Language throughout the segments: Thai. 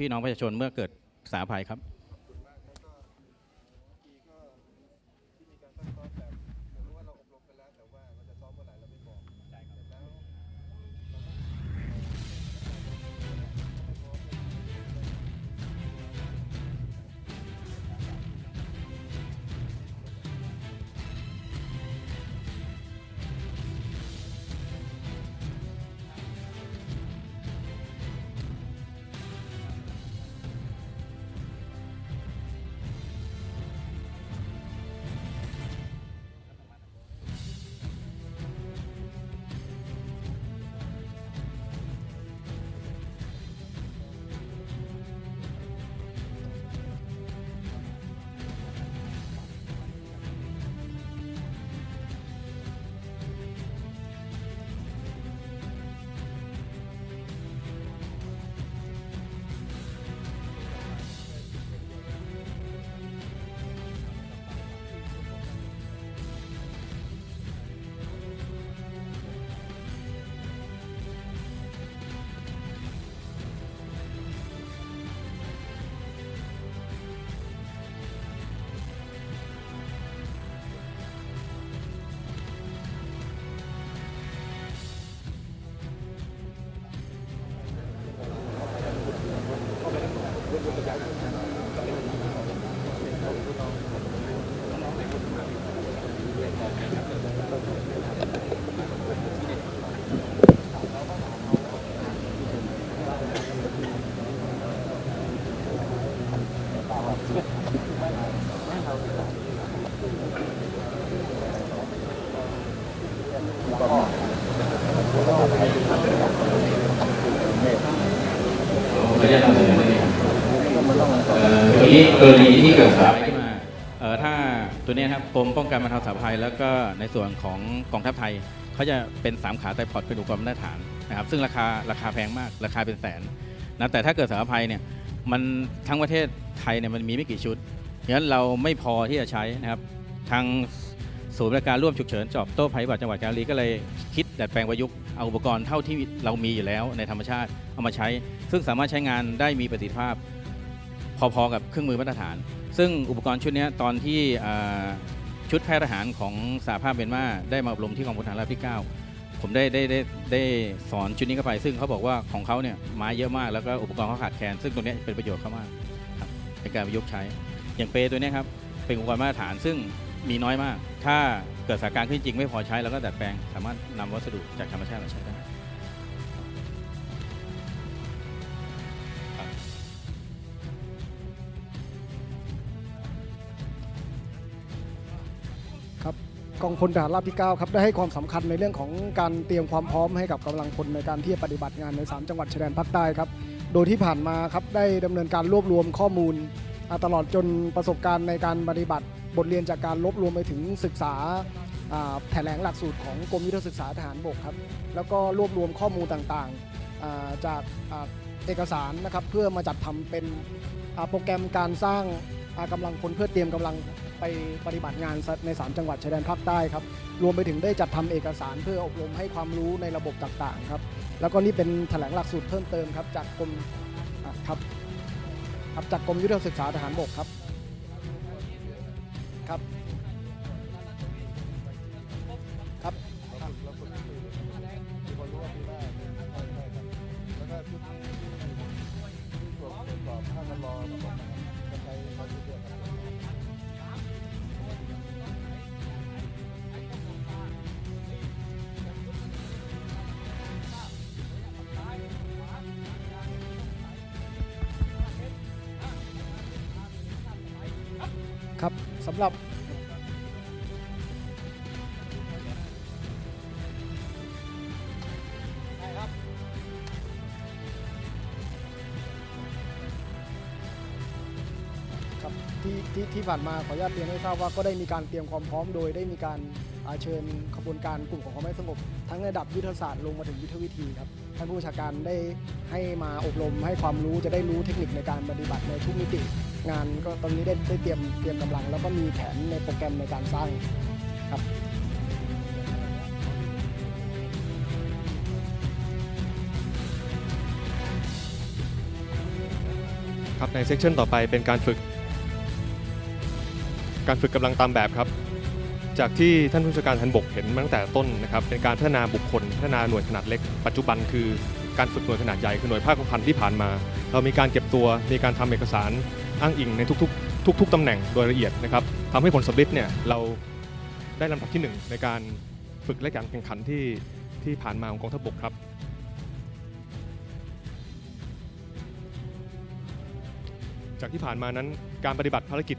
พี่น้องประชาชนเมื่อเกิดสาภัยครับ ออนุญาตนำเสนอได้ไหมครับเอ่อตัวนี้กรณีที่เกิดสาภัยขึ้นมาเอ่อถ้าตัวนี้ครับกรมป้องกันบรรเทาสาภัย แล้วก็ในส่วนของกองทัพไทยเขาจะเป็น 3 ขาไตรพอร์ตเป็นอุปกรณ์มาตรฐานนะครับซึ่งราคาราคาแพงมากราคาเป็นแสนนะแต่ถ้าเกิดสาภัยเนี่ยมันทั้งประเทศไทยเนี่ยมันมีไม่กี่ชุดดังนั้นเราไม่พอที่จะใช้นะครับทางศูนย์บริการร่วมฉุกเฉินจอบโต้ภัยพิบัติจังหวัดกาญจนบุรีก็เลยคิด ดัดแปลงประยุกต์เอาอุปกรณ์เท่าที่เรามีอยู่แล้วในธรรมชาติเอามาใช้ ซึ่งสามารถใช้งานได้มีประสิทธิภาพ พอๆกับเครื่องมือมาตรฐาน ซึ่งอุปกรณ์ชุดนี้ตอนที่ชุดแพทย์ทหารของสหภาพเมียนมาได้มาอบรมที่กองพลฐานราบที่ 9 ผมได้ได้ได้ได้สอนชุดนี้เข้าไป ซึ่งเขาบอกว่าของเขาเนี่ยไม้เยอะมากแล้วก็อุปกรณ์เขาขาดแคลนซึ่งตรงนี้เป็นประโยชน์เขามากครับในการประยุกต์ใช้ อย่างเปรย์ตัวนี้ครับเป็นอุปกรณ์มาตรฐานซึ่งมีน้อยมาก ถ้า เกิดสถานการณ์ขึ้นจริงไม่พอใช้เราก็ดัดแปลงสามารถนำวัสดุจากธรรมชาติมาใช้ได้ครับกองพลทหารราบที่9ครับได้ให้ความสำคัญในเรื่องของการเตรียมความพร้อมให้กับกำลังพลในการที่จะปฏิบัติงานใน 3 จังหวัดชายแดนภาคใต้ครับ โดยที่ผ่านมาครับได้ดำเนินการรวบรวมข้อมูลอ่าตลอดจนประสบการณ์ในการปฏิบัติ บทเรียนจากการรวบรวมไปถึงศึกษาแถลงหลักสูตรของกรมยุทธศึกษาทหารบกครับ แล้วก็รวบรวมข้อมูลต่างๆจากเอกสารนะครับเพื่อมาจัดทำเป็นโปรแกรมการสร้างอ่ากำลังพลเพื่อเตรียมกำลังไปปฏิบัติงานใน 3 จังหวัดชายแดนภาคใต้ครับ รวมไปถึงได้จัดทำเอกสารเพื่ออบรมให้ความรู้ในระบบต่างๆครับ แล้วก็นี่เป็นแถลงหลักสูตรเพิ่มเติมครับจากกรมครับครับจากกรมยุทธศึกษาทหารบกครับ ครับ ครับสำหรับครับที่ที่ที่ผ่านมาขออนุญาตเรียนให้ทราบว่าก็ได้มีการเตรียมความพร้อมโดยได้มีการอาเชิญขบวนการกลุ่มของความไม่สงบ ทั้งระดับยุทธศาสตร์ลงมาถึงยุทธวิธีครับท่านผู้บัญชาการได้ให้มาอบรมให้ความรู้จะได้รู้เทคนิคในการปฏิบัติในทุกมิติ งานก็ตอนนี้ได้ได้เตรียมเตรียมกำลัง แล้วก็มีแผนในโปรแกรมในการสร้างครับครับในเซสชันต่อไปเป็นการฝึก การฝึกกำลังตามแบบครับ จากที่ท่านผู้จัดการทันบกเห็นมาตั้งแต่ต้นนะครับ เป็นการพัฒนาบุคคลพัฒนาหน่วยขนาดเล็ก ปัจจุบันคือการฝึกหน่วยขนาดใหญ่คือหน่วยภาคพันที่ผ่านมา เรามีการเก็บตัวมีการทำเอกสารอ้างอิงในทุกๆ ทุก ๆตำแหน่งโดยละเอียดนะครับทำให้ผลสำลิดเนี่ยเราได้ลำดับที่หนึ่งในการฝึกและการแข่งขันที่ที่ผ่านมาของกองทัพบกครับ จากที่ผ่านมานั้นการปฏิบัติภารกิจ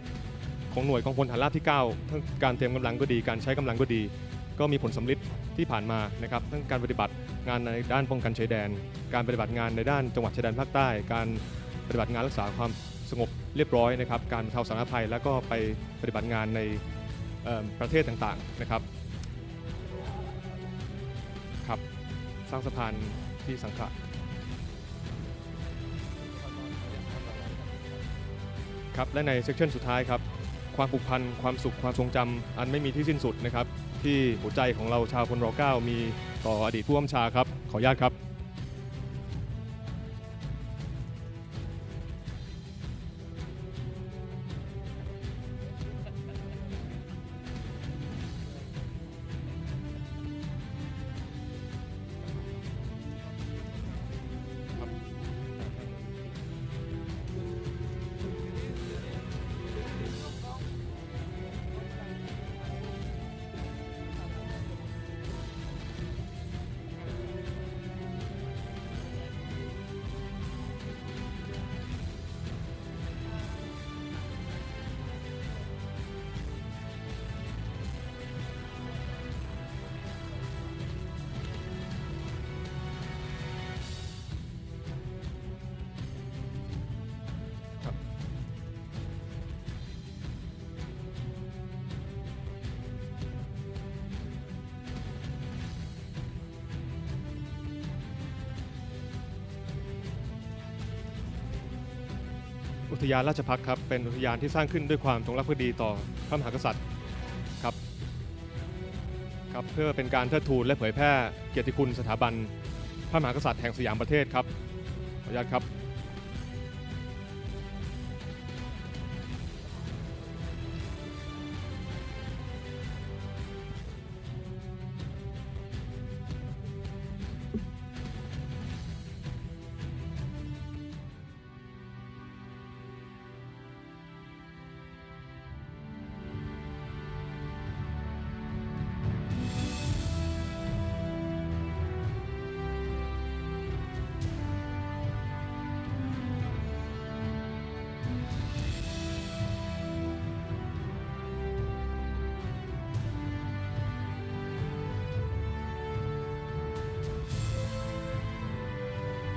ของหน่วยกองพลฐานราบที่ 9 ทั้งการเตรียมกำลังก็ดี การใช้กำลังก็ดี ก็มีผลสำลิดที่ผ่านมานะครับ ทั้งการปฏิบัติงานในด้านป้องกันชายแดน การปฏิบัติงานในด้านจังหวัดชายแดนภาคใต้ การปฏิบัติงานรักษาความ สงบเรียบร้อยนะครับ การบรรเทาสาธารณภัย แล้วก็ไปปฏิบัติงานในประเทศต่างๆนะครับครับสร้างสะพานที่สังขะครับและในเซสชันสุดท้ายครับความผูกพันความสุขความทรงจำอันไม่มีที่สิ้นสุดนะครับ ที่หัวใจของเราชาวพลร9มีต่ออดีตผู้กำชาครับ ขออนุญาตครับ อุทยานราชพักครับเป็นอุทยานที่สร้างขึ้นด้วยความจงรักภักดีต่อพระมหากษัตริย์ครับครับเพื่อเป็นการเทิดทูนและเผยแพร่เกียรติคุณสถาบันพระมหากษัตริย์แห่งสยามประเทศครับขออนุญาตครับ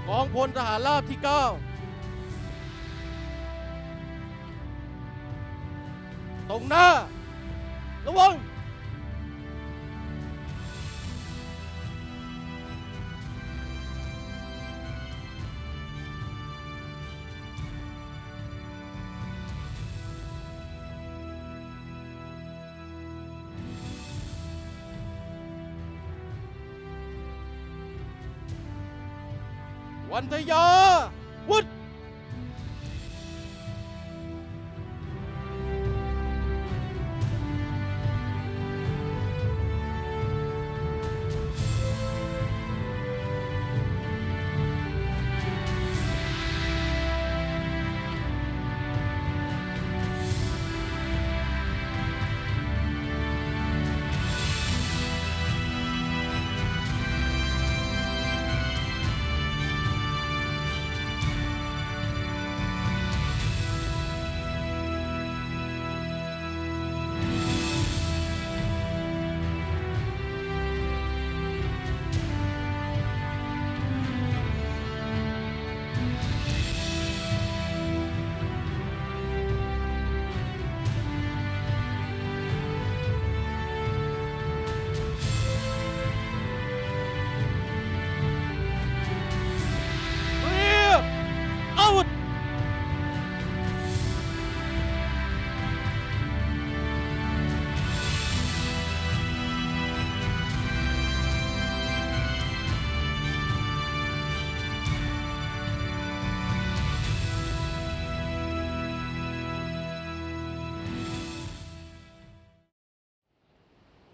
กองพลทหารราบที่ 9 ตรงหน้า ระวัง วันทยาวุฒ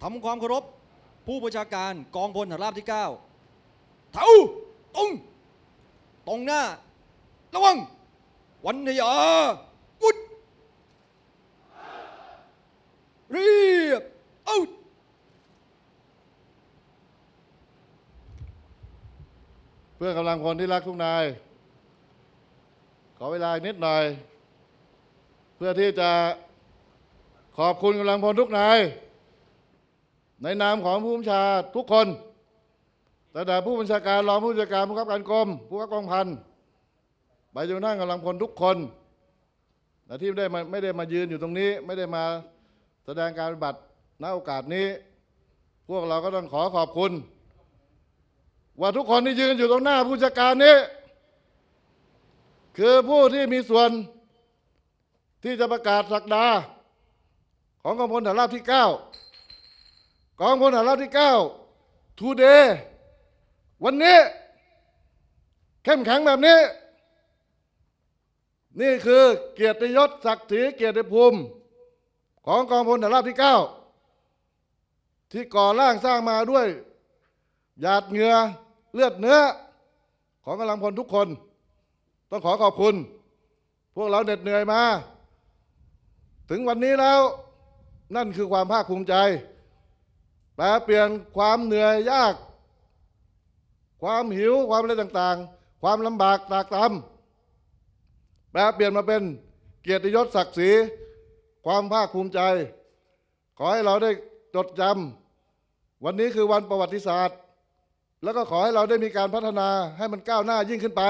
ทำความเคารพผู้บัญชาการกองพลฐานราบที่ 9 เท้าตรงตรงหน้า ระวัง วันทยาวุดเรียบเอาเพื่อนกำลังพลที่รักทุกนาย ขอเวลานิดหน่อย เพื่อที่จะขอบคุณกำลังพลทุกนาย ในนามของผู้บัญชาทุกคนตั้งแต่ผู้บัญชาการรองผู้บัญชาการผู้ขับการกรมผู้ขับกองพันไปจนกระทั่งกำลังพลทุกคนและที่ไม่ได้มาไม่ได้มายืนอยู่ตรงนี้ ไม่ได้มาแสดงการปฏิบัติณโอกาสนี้ พวกเราก็ต้องขอขอบคุณ ว่าทุกคนที่ยืนอยู่ตรงหน้าผู้จัดการนี้ คือผู้ที่มีส่วนที่จะประกาศสักดาของกองพลฐานราบที่ 9 กองพลฐานราบที่9ทูเดย์วันนี้ เข้มแข็งแบบนี้ นี่คือเกียรติยศศักดิ์ศรีเกียรติภูมิ ของกองพลฐานราบที่ 9 ที่ก่อร่างสร้างมาด้วย หยาดเหงื่อเลือดเนื้อ ของกำลังพลทุกคน ต้องขอขอบคุณ พวกเราเหน็ดเหนื่อยมา ถึงวันนี้แล้วนั่นคือความภาคภูมิใจ แปลเปลี่ยนความเหนื่อยยาก ความหิวความอะไรต่างๆ ความลำบากตากตำแปลเปลี่ยนมาเป็นเกียรติยศศักดิ์ศรีความภาคภูมิใจ ขอให้เราได้จดจำวันนี้คือวันประวัติศาสตร์ แล้วก็ขอให้เราได้มีการพัฒนาให้มันก้าวหน้ายิ่งขึ้นไป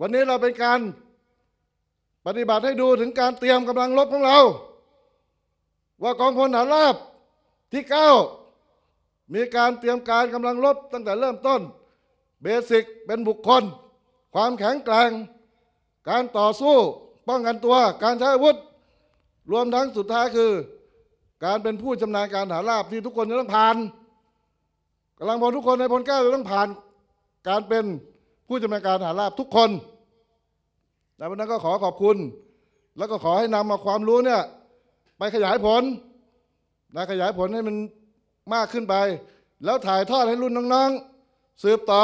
วันนี้เราเป็นการปฏิบัติให้ดูถึงการเตรียมกำลังรบของเรา ว่ากองพลฐานราบ ที่ 9 มีการเตรียมการกำลังรบตั้งแต่เริ่มต้น เบสิกเป็นบุคคล ความแข็งแกร่ง การต่อสู้ ป้องกันตัว การใช้อาวุธ รวมทั้งสุดท้ายคือ การเป็นผู้ชำนาญการฐานราบที่ทุกคนจะต้องผ่านกำลังพลทุกคนในพลเก้าจะต้องผ่านการเป็นผู้ชำนาญการฐานราบทุกคนในวันนั้นก็ขอขอบคุณ แล้วก็ขอให้นำมาความรู้เนี่ยไปขยายผล นะขยายผลให้มันมากขึ้นไป แล้วถ่ายทอดให้รุ่นน้องๆ สืบต่อ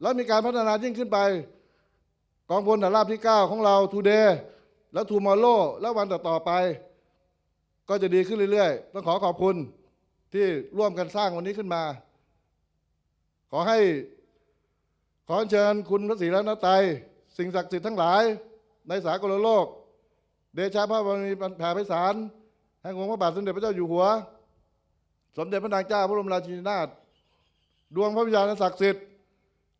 แล้วมีการพัฒนายิ่งขึ้นไป กองพลฐานราบที่ 9 ของเราทูเดย์แล้วทูมอร์โลแล้ววันต่อๆไป ก็จะดีขึ้นเรื่อยๆ ต้องขอขอบคุณที่ร่วมกันสร้างวันนี้ขึ้นมา ขอให้ขอเชิญคุณพระศรีรัตนตรัยสิ่งศักดิ์สิทธิ์ทั้งหลายในสากลโลก เดชะพระบรมีแผ่ไพศาล แห่งองค์พระบาทสมเด็จพระเจ้าอยู่หัว สมเด็จพระนางเจ้าพระบรมราชินีนาถดวงพระวิญญาณศักดิ์สิทธิ์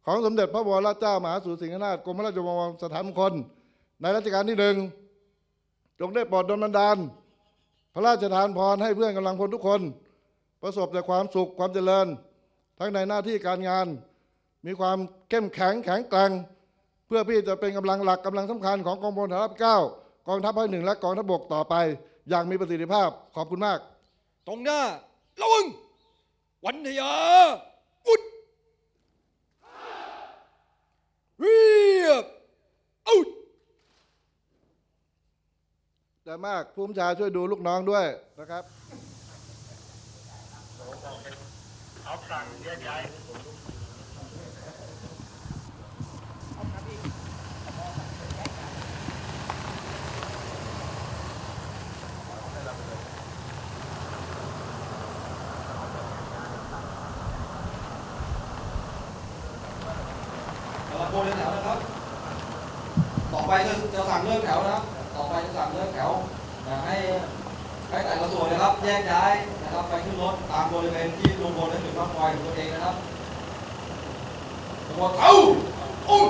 ของสมเด็จพระบวรเจ้ามหาสุสิงหนาถกรมพระราชวังสถานมงคลในรัชกาลที่หนึ่งจงได้โปรดดลบันดาล พระราชทานพรให้เพื่อนกำลังพลทุกคน ประสบแต่ความสุขความเจริญ ทั้งในหน้าที่การงาน มีความเข้มแข็งแข็งแกร่งเพื่อพี่จะเป็นกำลังหลักกำลังสำคัญของกองพลฐานราบเก้ากองทัพภาคหนึ่งและกองทัพบกต่อไป อย่างมีประสิทธิภาพขอบคุณมาก ตรงหน้าระวังวันทยาวุดเรียบเอาแต่มากภูมิชาช่วยดูลูกน้องด้วยนะครับกำลังโบนในแถวนะครับ ต่อไปจะจะ สั่งเลิกแถวนะครับ ต่อไปจะสั่งเลิกแถวนะให้ให้แต่ละส่วนนะครับ แยกย้ายนะครับ ไปขึ้นรถตามบริเวณที่ลงบนและจุดพักคอยของตัวเองนะครับทั้งหมดเท้าอุ้ง